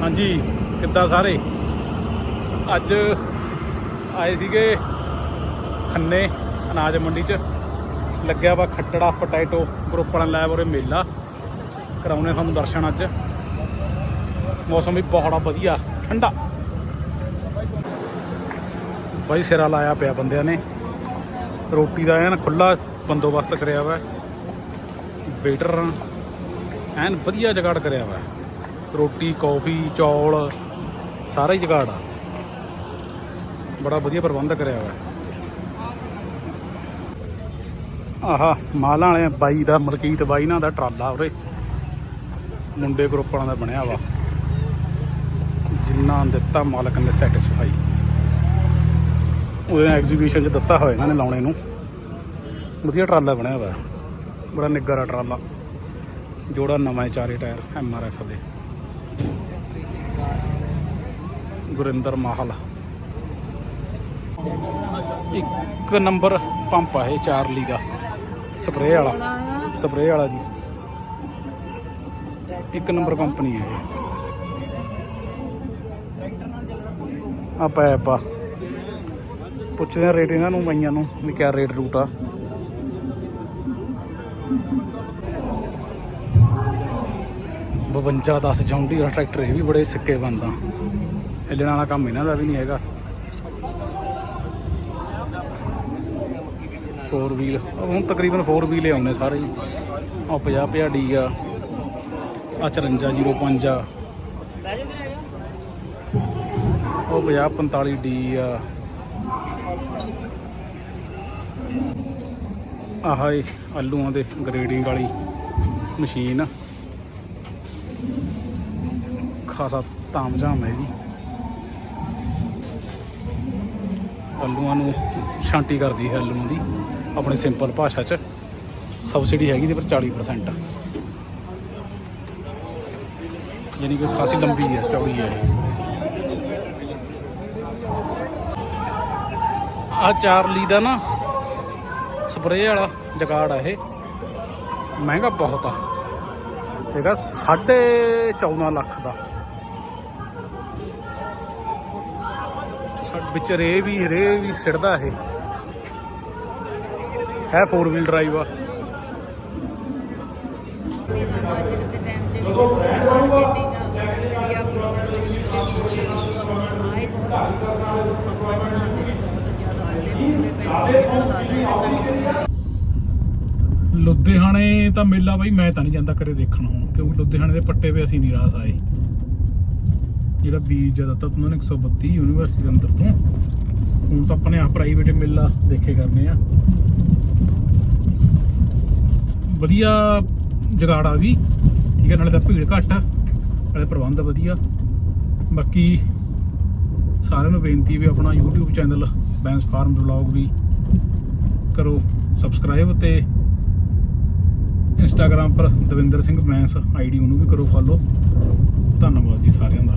ਹਾਂਜੀ, ਕਿੱਦਾਂ ਸਾਰੇ? ਅੱਜ ਆਏ ਸੀਗੇ ਖੰਨੇ, ਅਨਾਜ ਮੰਡੀ 'ਚ। ਲੱਗਿਆ ਵਾ ਖੱਟੜਾ ਪੋਟੈਟੋ ਗਰੁੱਪ ਵਾਲਾ ਲੈਬ ਉਰੇ ਮੇਲਾ। ਕਰਾਉਣੇ ਤੁਹਾਨੂੰ ਦਰਸ਼ਨ ਅੱਜ। ਮੌਸਮ ਵੀ ਬਹੁਤ ਵਧੀਆ, ਠੰਡਾ। ਬਾਈ ਸਿਰਾ ਲਾਇਆ ਪਿਆ ਬੰਦਿਆਂ ਨੇ। ਰੋਟੀ ਦਾ ਐਨ ਖੁੱਲਾ ਬੰਦੋਬਸਤ ਕਰਿਆ ਵਾ। ਵੇਟਰ ਐਨ ਵਧੀਆ ਜਗਾੜ ਕਰਿਆ ਵਾ। ਰੋਟੀ, ਕੌਫੀ, ਚੌਲ, ਸਾਰਾ ਹੀ ਜਗਾੜ ਆ। ਬੜਾ ਵਧੀਆ ਪ੍ਰਬੰਧ ਕਰਿਆ ਵਾ ਆਹਾ, ਮਾਲਾਂ ਵਾਲੇ ਬਾਈ ਦਾ, ਮਲਕੀਤ ਬਾਈ ਨਾਲ ਦਾ ਟਰਾਲਾ ਉਰੇ। ਮੁੰਡੇ ਗਰੁੱਪ ਵਾਲਾ ਦਾ ਬਣਿਆ ਵਾ। ਜਿੰਨਾ ਦਿੱਤਾ, ਮਾਲਕ ਨੇ ਸੈਟੀਸਫਾਈ ਉਹਦੇ ਐਗਜ਼ੀਬਿਸ਼ਨ 'ਚ ਦਿੱਤਾ ਹੋਇਆ ਇਹਨਾਂ ਨੇ ਲਾਉਣੇ ਨੂੰ। ਵਧੀਆ ਟਰਾਲਾ ਬਣਿਆ ਹੋਇਆ। ਬੜਾ ਨਿੱਗਰਾ ਟਰਾਲਾ। ਜੋੜਾ ਨਵਾਂ ਚਾਰੇ ਟਾਇਰ ਐਮ ਆਰ ਐਫ ਦੇ। ਗੁਰਿੰਦਰ ਮਾਹਲ। ਇੱਕ ਨੰਬਰ ਪੰਪ ਆ ਇਹ ਚਾਰਲੀ ਦਾ। ਸਪਰੇਅ ਵਾਲਾ। ਸਪਰੇਅ ਵਾਲਾ ਜੀ। ਇੱਕ ਨੰਬਰ ਕੰਪਨੀ ਹੈ ਇਹ। ਆ ਪੈਪ ਆ। ਪੁੱਛਦੇ ਆ ਰੇਟ ਇਹਨਾਂ ਨੂੰ ਬਾਈਆਂ ਨੂੰ ਵੀ ਕਿਆ ਰੇਟ ਰੂਟ ਆ। ਬਵੰਜਾ 10 ਜੌਂਡੀ ਦਾ ਟਰੈਕਟਰ, ਇਹ ਵੀ ਬੜੇ ਸਿੱਕੇ ਬੰਦਾ। ਹਿੱਲਣ ਵਾਲਾ ਕੰਮ ਇਹਨਾਂ ਦਾ ਵੀ ਨਹੀਂ ਹੈਗਾ। ਫੋਰ ਵੀਲ ਹੁਣ ਤਕਰੀਬਨ ਫੋਰ ਵੀਲ ਹੀ ਆਉਂਦੇ ਸਾਰੇ ਹੀ। ਆ 50 50 ਡੀ ਆ ਆ 5405 ਆ। ਉਹ 50 45 ਡੀ ਆ। ਆਹ ਇਹ ਆਲੂਆਂ ਦੇ ਗ੍ਰੇਡਿੰਗ ਵਾਲੀ ਮਸ਼ੀਨ ਆ। ਖਾਸਾ ਤਾਮਝਾਮ ਹੈ ਜੀ। ਆਲੂਆਂ ਨੂੰ ਛਾਂਟੀ ਕਰਦੀ ਹੈ ਆਲੂਆਂ ਦੀ, ਆਪਣੀ ਸਿੰਪਲ ਭਾਸ਼ਾ 'ਚ। ਸਬਸਿਡੀ ਹੈਗੀ ਤੇ ਪਰ 40% ਯਾਨੀ ਕਿ ਖਾਸੀ ਲੰਬੀ ਹੈ, ਚੌੜੀ ਹੈ। ਆ ਚਾਰਲੀ ਦਾ ਨਾ ਸਪਰੇਅ ਵਾਲਾ ਜਗਾੜ ਆ ਇਹ। ਮਹਿੰਗਾ ਬਹੁਤ ਆ। ਹੈਗਾ 14.5 ਲੱਖ ਦਾ। ਵਿੱਚ ਰੇ ਵੀ ਰੇ ਵੀ ਸਿੜਦਾ ਇਹ। ਹੈ 4 ਵੀਲ ਡਰਾਈਵ ਆ। ਲੁਧਿਆਣੇ ਤਾਂ ਮੇਲਾ ਬਾਈ, ਮੈਂ ਤਾਂ ਨਹੀਂ ਜਾਂਦਾ ਕਰੇ ਦੇਖਣ ਹੁਣ, ਕਿਉਂਕਿ ਲੁਧਿਆਣੇ ਦੇ ਪੱਟੇ 'ਤੇ ਅਸੀਂ ਨਹੀਂ ਰਾਸ ਆਏ। ਜਿਹੜਾ ਬੀਜ ਦਿੱਤਾ ਉਹਨਾਂ ਨੇ 132 ਯੂਨੀਵਰਸਿਟੀ ਦੇ ਅੰਦਰ ਤੋਂ, ਹੁਣ ਤਾਂ ਆਪਣੇ ਆਪ ਪ੍ਰਾਈਵੇਟ ਮੇਲਾ ਦੇਖੇ ਕਰਨੇ ਆ। ਵਧੀਆ ਜਗਾੜਾ ਵੀ ਠੀਕ ਹੈ ਨਾਲੇ ਤਾਂ ਭੀੜ ਘੱਟ ਆ, ਨਾਲੇ ਪ੍ਰਬੰਧ ਵਧੀਆ। ਬਾਕੀ ਸਾਰਿਆਂ ਨੂੰ ਬੇਨਤੀ ਵੀ ਆਪਣਾ YouTube channel Bains farm vlog ਵੀ ਕਰੋ ਸਬਸਕ੍ਰਾਈਬ ਤੇ ਇੰਸਟਾਗ੍ਰam ਪਰ ਦਵਿੰਦਰ ਸਿੰਘ ਬੈਂਸ ਆਈਡੀ ਉਹਨੂੰ ਵੀ ਕਰੋ ਫੋਲੋ ਧੰਨਵਾਦ ਜੀ ਸਾਰਿਆਂ ਦਾ।